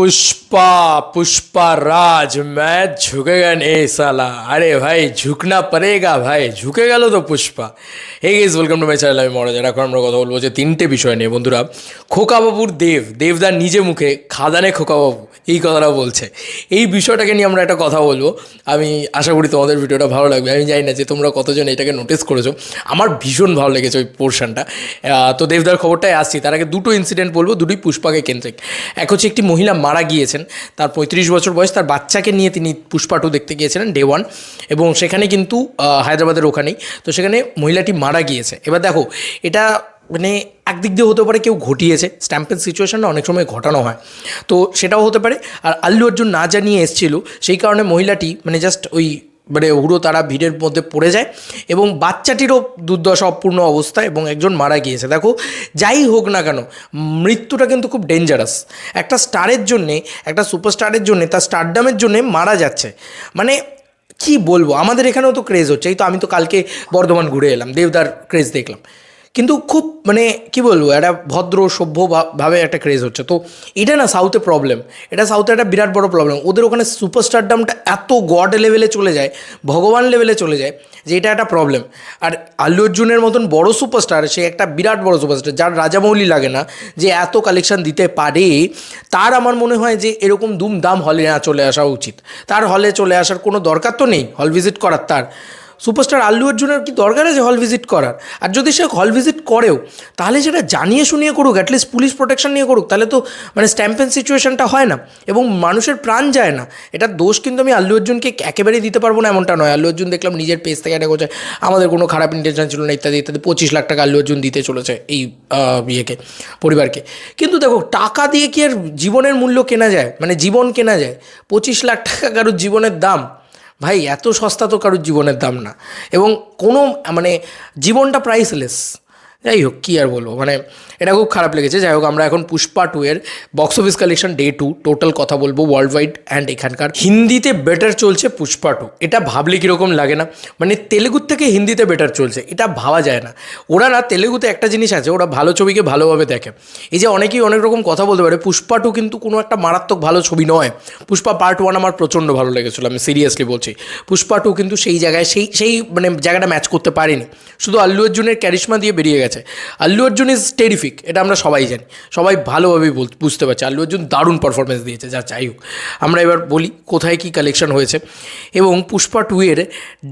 पुष्पा पुष्पा राज मैं झुकेगा नहीं साला अरे भाई झुकना पड़ेगा ভাই ঝুঁকে গেল তো Pushpa hey guys welcome to my channel আমি মনোজ এখন আমরা কথা বলবো যে তিনটে বিষয় নিয়ে বন্ধুরা খোকাবাবুর দেব দেবদার নিজে মুখে খাদানে খোকাবাবু এই কথাটা বলছে এই বিষয়টাকে নিয়ে আমরা একটা কথা বলবো আমি আশা করি তোমাদের ভিডিওটা ভালো লাগবে আমি জানি না যে তোমরা কতজন এটাকে নোটিস করেছো আমার ভীষণ ভালো লেগেছে ওই পোর্শনটা তো দেবদার খবরটাই আসছি তার আগে দুটো ইনসিডেন্ট বলবো দুটোই পুষ্পাকে কেন্দ্রিক এক হচ্ছে একটি মহিলা মারা গিয়েছেন। তার পঁয়ত্রিশ বছর বয়স তার বাচ্চাকে নিয়ে তিনি পুষ্পাটু দেখতে গিয়েছিলেন ডে ওয়ান এবং সেখানে কিন্তু হায়দ্রাবাদের ওখানেই। তো সেখানে মহিলাটি মারা গিয়েছে। এবার দেখো, এটা মানে একদিক দিয়ে হতে পারে কেউ ঘটিয়েছে স্ট্যাম্পের সিচুয়েশানটা অনেক সময় ঘটানো হয়। তো সেটাও হতে পারে। আর আল্লু অর্জুন না জানিয়ে এসেছিল, সেই কারণে মহিলাটি মানে জাস্ট ওই মানে হুড়ো তারা ভিড়ের মধ্যে পড়ে যায় এবং বাচ্চাটিরও দুর্দশা অপূর্ণ অবস্থা এবং একজন মারা গিয়েছে। দেখো, যাই হোক না কেন, মৃত্যুটা কিন্তু খুব ডেঞ্জারাস একটা স্টারের জন্যে, একটা সুপারস্টারের জন্যে, তার স্টারডামের জন্যে মারা যাচ্ছে। মানে কি বলব? আমাদের এখানেও তো ক্রেজ হচ্ছে। এই তো আমি তো কালকে বর্ধমান ঘুরে এলাম, দেবদার ক্রেজ দেখলাম। কিন্তু খুব মানে কি বলব, একটা ভদ্র, সভ্য ভাবে একটা ক্রেজ হচ্ছে। তো এটা না সাউথে প্রবলেম এটা সাউথে একটা বিরাট বড় প্রবলেম ওদের ওখানে সুপারস্টারডামটা এত গড লেভেলে চলে যায়, ভগবান লেভেলে চলে যায়, যে এটা একটা প্রবলেম আর আল্লু অর্জুনের মতন বড় সুপারস্টার সে একটা বিরাট বড় সুপারস্টার যার রাজামৌলি লাগে না, যে এত কালেকশন দিতে পারে, তার আমার মনে হয় যে এরকম দুমদাম হলে না চলে আসা উচিত। তার হলে চলে আসার কোনো দরকার তো নেই হল ভিজিট করার তার। সুপারস্টার আল্লু অর্জুনের কি দরকার আছে হল ভিজিট করার? আর যদি সে হল ভিজিট করেও, তাহলে সেটা জানিয়ে শুনিয়ে করুক অ্যাটলিস্ট পুলিশ প্রোটেকশন নিয়ে করুক, তাহলে তো মানে স্ট্যাম্পেন সিচুয়েশনটা হয় না। এবং মানুষের প্রাণ যায় না। এটা দোষ কিন্তু আমি আল্লু অর্জুনকে একেবারেই দিতে পারব না এমনটা নয়। আল্লু অর্জুন দেখলাম নিজের পেজ থেকে এটা করছে, আমাদের কোনো খারাপ ইন্টেনশন ছিল না, ইত্যাদি ইত্যাদি, পঁচিশ লাখ টাকা আল্লু অর্জুন দিতে চলেছে এই ইয়েকে, পরিবারকে। কিন্তু দেখো, টাকা দিয়ে কি আর জীবনের মূল্য কেনা যায়? মানে জীবন কেনা যায়। পঁচিশ লাখ টাকা কারোর জীবনের দাম ভাই এত সস্তা তো কারোর জীবনের দাম না। এবং কোনো মানে জীবনটা প্রাইসলেস যাই হোক, কী আর বলব? মানে এটা খুব খারাপ লেগেছে। যাই হোক, আমরা এখন পুষ্পা টু এর box office collection day two total কথা বলব ওয়ার্ল্ড ওয়াইড অ্যান্ড এখানকার। হিন্দিতে বেটার চলছে পুষ্পা টু এটা ভাবলে কীরকম লাগে না? মানে তেলেগুর থেকে হিন্দিতে বেটার চলছে। এটা ভাবা যায় না। ওরা না, তেলেগুতে একটা জিনিস আছে, ওরা ভালো ছবিকে ভালোভাবে দেখে। এই যে অনেকেই অনেক রকম কথা বলতে পারে, পুষ্পা টু কিন্তু কোনো একটা মারাত্মক ভালো ছবি নয়। পুষ্পা পার্ট ওয়ান আমার প্রচণ্ড ভালো লেগেছিলো, আমি সিরিয়াসলি বলছি। পুষ্পা টু কিন্তু সেই জায়গায়, সেই সেই মানে জায়গাটা ম্যাচ করতে পারেনি। শুধু আল্লু অর্জুনের ক্যারিশমা দিয়ে বেরিয়ে গেছে। আল্লু অর্জুন ইজ টেরিফিক এটা আমরা সবাই জানি। সবাই ভালোভাবেই বুঝতে পারছি। আল্লু অর্জুন দারুণ পারফরমেন্স দিয়েছে, যা চাই হোক। আমরা এবার বলি কোথায় কী কালেকশন হয়েছে। এবং পুষ্পা টু এর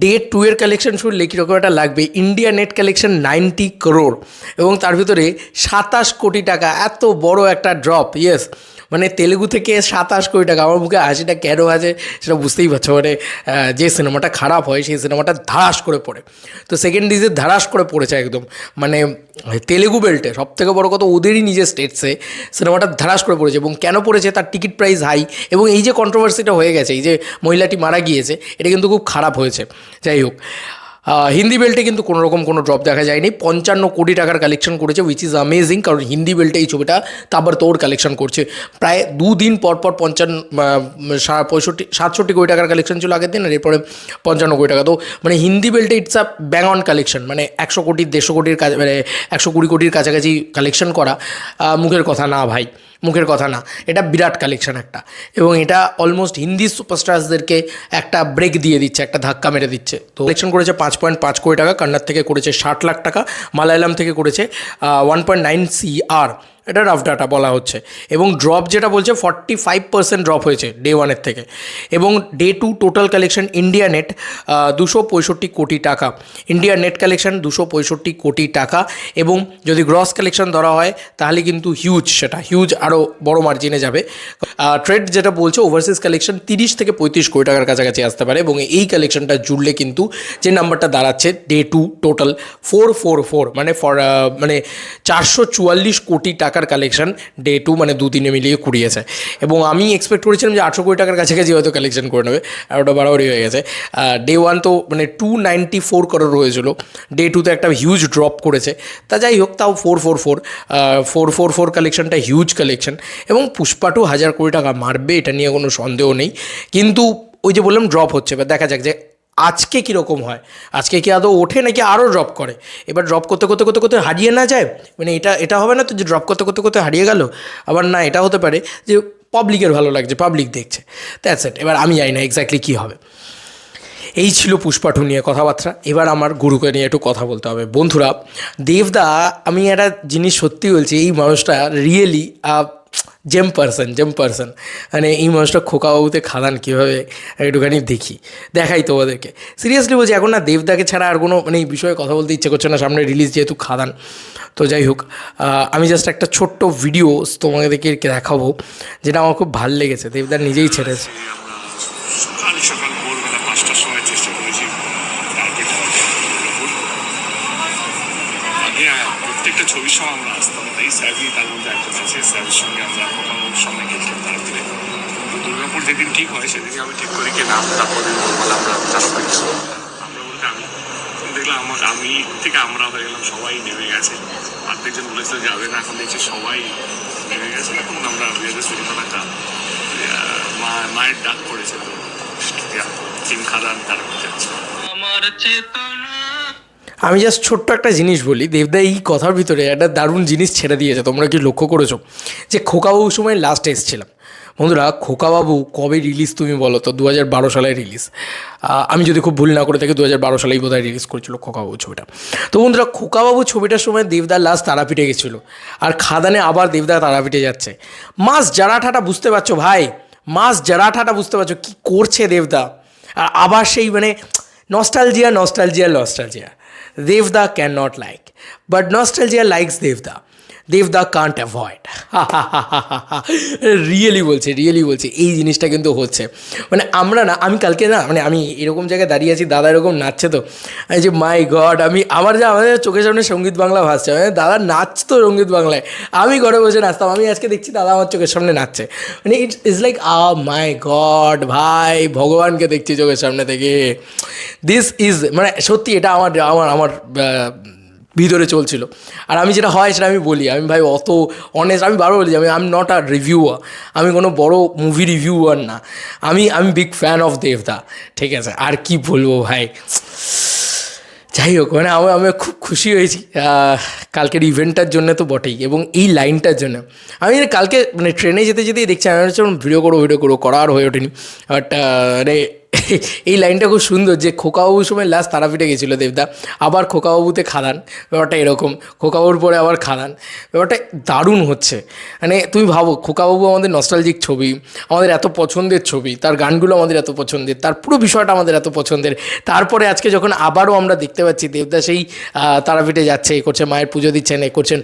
ডে টু এর কালেকশন শুনলে কীরকম একটা লাগবে? India net collection ninety crore এবং তার ভিতরে সাতাশ কোটি টাকা, এত বড় একটা ড্রপ ইয়েস মানে তেলেগু থেকে সাতাশ কোটি টাকা, আমার মুখে হাসিটা কেন আছে সেটা বুঝতেই পারছ। মানে যে সিনেমাটা খারাপ হয়, সেই সিনেমাটা ধারাস করে পড়ে। তো সেকেন্ড ডিজে ধারাস করে পড়েছে একদম। মানে তেলেগু বেল্টে সব থেকে বড় কথা ওদেরই নিজের স্টেটসে সিনেমাটা ধারাস করে পড়েছে। এবং কেন পড়েছে? তার টিকিট প্রাইস হাই এবং এই যে কন্ট্রোভার্সিটা হয়ে গেছে, এই যে মহিলাটি মারা গিয়েছে, এটা কিন্তু খুব খারাপ হয়েছে। যাই হোক হিন্দি বেল্টে কিন্তু কোনো রকম কোনো ড্রপ দেখা যায়নি। পঞ্চান্ন কোটি টাকার কালেকশন করেছে উইচ ইজ অ্যামেজিং কারণ হিন্দি বেল্টে এই ছবিটা তারপর তোর কালেকশন করছে। প্রায় দুদিন পর পর পঞ্চান্ন পঁয়ষট্টি, সাতষট্টি কোটি টাকার কালেকশন ছিল আগের দিন, আর এরপরে পঞ্চান্ন কোটি টাকা। তো মানে হিন্দি বেল্টে it's a bang on collection মানে একশো কোটি, দেড়শো কোটির মানে একশো কুড়ি কোটির কাছাকাছি কালেকশন করা মুখের কথা না ভাই। মুখের কথা না, এটা বিরাট কালেকশন একটা। এবং এটা অলমোস্ট হিন্দি সুপারস্টারসদেরকে একটা ব্রেক দিয়ে দিচ্ছে, একটা ধাক্কা মেরে দিচ্ছে। তো কালেকশন করেছে পাঁচ পয়েন্ট পাঁচ কোটি টাকা, কান্নার থেকে করেছে ষাট লাখ টাকা, মালায়ালাম থেকে করেছে one point nine C R এটা রাফ ডাটা বলা হচ্ছে। এবং ড্রপ যেটা বলছে ফর্টি ফাইভ পার্সেন্ট ড্রপ হয়েছে ডে ওয়ানের থেকে। এবং day two total collection India net দুশো পঁয়ষট্টি কোটি টাকা। ইন্ডিয়া নেট কালেকশন দুশো পঁয়ষট্টি কোটি টাকা। এবং যদি গ্রস কালেকশন ধরা হয়, তাহলে কিন্তু হিউজ সেটা হিউজ আরও বড় মার্জিনে যাবে। ট্রেড যেটা বলছে ওভারসিজ কালেকশন তিরিশ থেকে পঁয়ত্রিশ কোটি টাকার কাছাকাছি আসতে পারে। এবং এই কালেকশনটা জুড়লে কিন্তু যে নাম্বারটা দাঁড়াচ্ছে day two total four four four মানে ফর মানে চারশো চুয়াল্লিশ কোটি টাকার কালেকশন ডে টু মানে দুদিনে মিলিয়ে কুড়িয়েছে। এবং আমি এক্সপেক্ট করেছিলাম যে আটশো কোটি টাকার কাছাকাছি হয়তো কালেকশন করে নেবে আর ওটা বাড়াবাড়ি হয়ে গেছে। ডে ওয়ান তো মানে টু নাইনটি ফোর করোড় রয়েছিল ডে টুতে একটা হিউজ ড্রপ করেছে। তা যাই হোক, তাও four four four four four four কালেকশনটা হিউজ কালেকশন এবং পুষ্পা টু হাজার কোটি টাকা মারবে, এটা নিয়ে কোনো সন্দেহ নেই। কিন্তু ওই যে বললাম ড্রপ হচ্ছে, এবার দেখা যাক যে আজকে কীরকম হয়? আজকে কি আদৌ ওঠে নাকি আরও ড্রপ করে? এবার ড্রপ করতে করতে করতে করতে হারিয়ে না যায়? মানে এটা এটা হবে না তো যে ড্রপ করতে করতে করতে হারিয়ে গেল? আবার না, এটা হতে পারে যে পাবলিকের ভালো লাগছে পাবলিক দেখছে। দ্যাটস এট এবার আমি জানি না এক্স্যাক্টলি কী হবে। এই ছিল পুষ্পাটু নিয়ে কথাবার্তা। এবার আমার গুরুকে নিয়ে একটু কথা বলতে হবে। বন্ধুরা, দেবদা, আমি একটা জিনিস সত্যি বলছি, এই মানুষটা really gem person gem person. মানে এই মানুষটা খোকা বাবুতে খাদান কীভাবে? একটুখানি দেখি, দেখাই তোমাদেরকে। সিরিয়াসলি বলছি, এখন না দেবদাকে ছাড়া আর কোনো মানে এই বিষয়ে কথা বলতে ইচ্ছে করছে না, সামনে রিলিজ যেহেতু খাদান। তো যাই হোক আমি জাস্ট একটা ছোট্ট ভিডিও তোমাদেরকে দেখাবো, যেটা আমার খুব ভালো লেগেছে। দেবদা নিজেই ছেড়েছে আমরা সকাল সকাল ভোরবেলা পাঁচটার সময় চেষ্টা করেছি কার্পেট আগে হ্যাঁ, প্রত্যেকটা ছবির সময় আমরা আসতাম তাই স্যাভি তার একজন সঙ্গে আমরা মোটামুটি সময় গেছিলাম তারপরে দুর্গাপুর যেদিন ঠিক হয়, সেদিনই আমি ঠিক করি কি নাম তারপর দিন ভোরবেলা আমরা যাব আমরা বলতে আমি দেখলাম আমার আমি থেকে আমরা হয়ে গেলাম, সবাই নেমে গেছে। অর্ধেকজন বলেছিল যাবে না, এখন দেখছি সবাই নেমে গেছে। এখন আমরা বিয়েতে সুরিমানাটা মা মায়ের ডাক পড়েছে তো চিম খাদান তারা আমার চেতনা আমি জাস্ট ছোট্ট একটা জিনিস বলি, দেবদা এই কথার ভিতরে একটা দারুণ জিনিস ছেড়ে দিয়েছে, তোমরা কি লক্ষ্য করেছ? যে খোকাবাবু সময় লাস্ট এসেছিলাম। বন্ধুরা, খোকাবাবু কবে রিলিজ তুমি বলো তো? দু হাজার বারো সালে রিলিজ আমি যদি খুব ভুল না করে থাকি দু হাজার বারো সালেই বোধহয় রিলিজ করেছিল খোকাবাবু ছবিটা। তো বন্ধুরা, খোকাবাবু ছবিটার সময় দেবদা লাস্ট তারাপীঠে গেছিল। আর খাদানে আবার দেবদা তারাপীঠে যাচ্ছে। মাস জারাঠাটা বুঝতে পারছ ভাই? মাস জারাঠাটা বুঝতে পারছ কী করছে দেবদা? আর আবার সেই মানে nostalgia nostalgia nostalgia Devda cannot like, but nostalgia likes Devda. Devda can't avoid really বলছে রিয়েলি বলছে, এই জিনিসটা কিন্তু হচ্ছে। মানে আমরা না, আমি কালকে না মানে আমি এরকম জায়গায় দাঁড়িয়ে আছি, দাদা এরকম নাচছে তো। আমি যে মাই গড আমি, আমার যে, আমাদের চোখের সামনে সংগীত বাংলা ভাসছে মানে দাদা নাচতো সংগীত বাংলায়। আমি ঘরে বসে নাচতাম, আমি আজকে দেখছি দাদা আমার চোখের সামনে নাচছে। মানে it's is like a my god ভাই, ভগবানকে দেখছি চোখের সামনে থেকে। দিস ইজ মানে সত্যি এটা আমার আমার আমার ভিতরে চলছিল। আর আমি যেটা হয় সেটা আমি বলি, আমি ভাই অত অনেস্ট আমি বারবার বলি আমি I am not a reviewer আমি কোনো বড় মুভি রিভিউয়ার না। আমি আমি বিগ ফ্যান অফ দেবদা ঠিক আছে? আর কি বলব ভাই? যাই হোক মানে আমি আমি খুব খুশি হয়েছি। কালকের ইভেন্টটার জন্য তো বটেই, এবং এই লাইনটার জন্য। আমি কালকে মানে ট্রেনে যেতে যেতেই দেখছি, আমি ভিডিও করো ভিডিও করো করা। আর হয়ে ওঠেনি। বাট মানে এই লাইনটা খুব সুন্দর যে খোকাবাবুর সময় লাস্ট তারাপীঠে গেছিল দেবদা, আবার খোকাবাবুতে খাদান। ব্যাপারটা এরকম, খোকাবাবুর পরে আবার খাদান। ব্যাপারটা দারুণ হচ্ছে। মানে তুমি ভাবো, খোকাবাবু আমাদের নস্টালজিক ছবি, আমাদের এত পছন্দের ছবি, তার গানগুলো আমাদের এত পছন্দের, তার পুরো বিষয়টা আমাদের এত পছন্দের। তারপরে আজকে যখন আবারও আমরা দেখতে পাচ্ছি দেবদা সেই তারাপীঠে যাচ্ছে, এ করছে, মায়ের পুজো দিচ্ছেন, এ করছেন।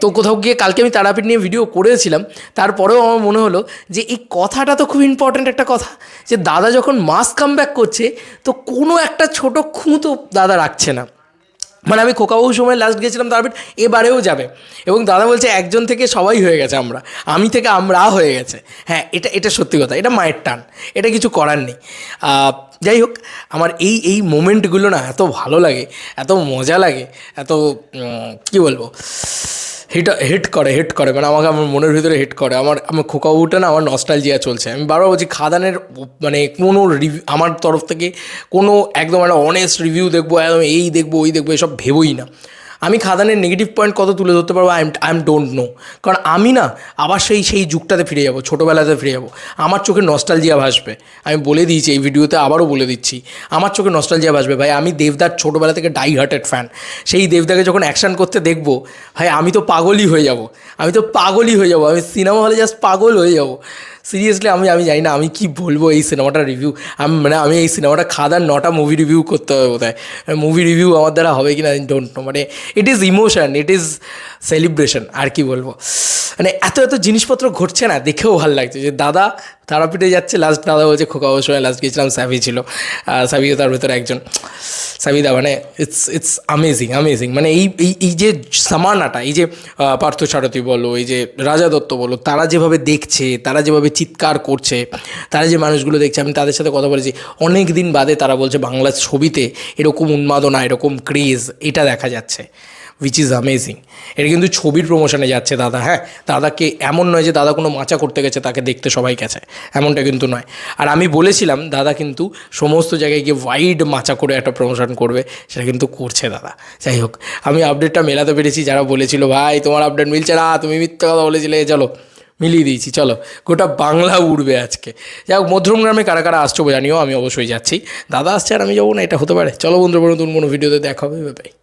তো কোথাও গিয়ে কালকে আমি তারাপীঠ নিয়ে ভিডিও করেছিলাম, তারপরেও আমার মনে হলো যে এই কথাটা তো খুব ইম্পর্ট্যান্ট একটা কথা, যে দাদা যখন মাস কাম ব্যাক করছে, তো কোনো একটা ছোট খুঁতো দাদা রাখছে না। মানে আমি খোকাবাবুর সময় লাস্ট গেছিলাম তারপর এবারেও যাবে। এবং দাদা বলছে, একজন থেকে সবাই হয়ে গেছে আমরা। আমি থেকে আমরা হয়ে গেছে। হ্যাঁ এটা এটা সত্যি কথা। এটা মায়ের টান। এটা কিছু করার নেই। যাই হোক, আমার এই এই মোমেন্টগুলো না এত ভালো লাগে, এত মজা লাগে, এত কী বলব? হিট হিট করে হিট করে মানে আমাকে আমার মনের ভিতরে হিট করে। আমার আমার খোকা উঠে না আমার নস্টালজিয়া চলছে। আমি বারবার বলছি, খাদানের মানে কোনো রিভিউ আমার তরফ থেকে কোনো একদম একটা অনেস্ট রিভিউ দেখব, একদম এই দেখব, ওই দেখব, এসব ভেবোই না। আমি খাদানের নেগেটিভ পয়েন্ট কত তুলে ধরতে পারব? I I am don't know কারণ আমি না আবার সেই সেই যুগটাতে ফিরে যাব, ছোটোবেলাতে ফিরে যাব। আমার চোখে নস্টালজিয়া ভাসবে। আমি বলে দিয়েছি, এই ভিডিওতে আবারও বলে দিচ্ছি, আমার চোখে নস্টালজিয়া ভাসবে। ভাই, আমি দেবদার ছোটোবেলা থেকে ডাই হার্টেড ফ্যান সেই দেবদাকে যখন অ্যাকশন করতে দেখব, ভাই, আমি তো পাগলই হয়ে যাব। আমি তো পাগলই হয়ে যাব। আমি সিনেমা হলে জাস্ট পাগল হয়ে যাব। সিরিয়াসলি আমি আমি জানি না, আমি কি বলব এই সিনেমাটার রিভিউ আমি মানে আমি এই সিনেমাটা খাদার নটা মুভি রিভিউ করতে হবে বোধ হয় মুভি রিভিউ আমার দ্বারা হবে কি না ডোন্ট নো মানে it is emotion it is celebration আর কি বলব? মানে এত এত জিনিসপত্র ঘটছে না, দেখেও ভালো লাগছে। যে দাদা তারাপীঠে যাচ্ছে লাস্ট দাদা বলছে, খোকা সময় লাস্ট গিয়েছিলাম স্যাভি ছিল। স্যাভিও তার ভেতরে একজন। সাবিদা মানে ইটস ইটস আমেজিং আমেজিং মানে এই এই এই যে সামানাটা, এই যে পার্থ সারথী বলো, এই যে রাজা দত্ত বলো, তারা যেভাবে দেখছে, তারা যেভাবে চিৎকার করছে, তারা যে মানুষগুলো দেখছে, আমি তাদের সাথে কথা বলেছি। অনেক দিন বাদে তারা বলছে বাংলা ছবিতে এরকম উন্মাদনা, এরকম ক্রেজ, এটা দেখা যাচ্ছে উইচ ইজ অ্যামেজিং এটা কিন্তু ছবির প্রমোশনে যাচ্ছে, দাদা হ্যাঁ? দাদাকে এমন নয় যে দাদা কোনো মাচা করতে গেছে, তাকে দেখতে সবাই গেছে, এমনটা কিন্তু নয়। আর আমি বলেছিলাম, দাদা কিন্তু সমস্ত জায়গায় গিয়ে ওয়াইড মাচা করে একটা প্রমোশন করবে, সেটা কিন্তু করছে দাদা। যাই হোক, আমি আপডেটটা মেলাতে পেরেছি, যারা বলেছিল, ভাই, তোমার আপডেট মিলছে না, তুমি মিথ্যে কথা বলেছিলে, চলো। মিলিয়ে দিয়েছি, চলো। গোটা বাংলা উড়বে আজকে। যাই হোক মধ্যম গ্রামে কারা কারা আসছো জানিও, আমি অবশ্যই যাচ্ছি। দাদা আসছে আর আমি যাব না, এটা হতে পারে। চলো বন্ধু নতুন কোনো ভিডিওতে দেখা হবে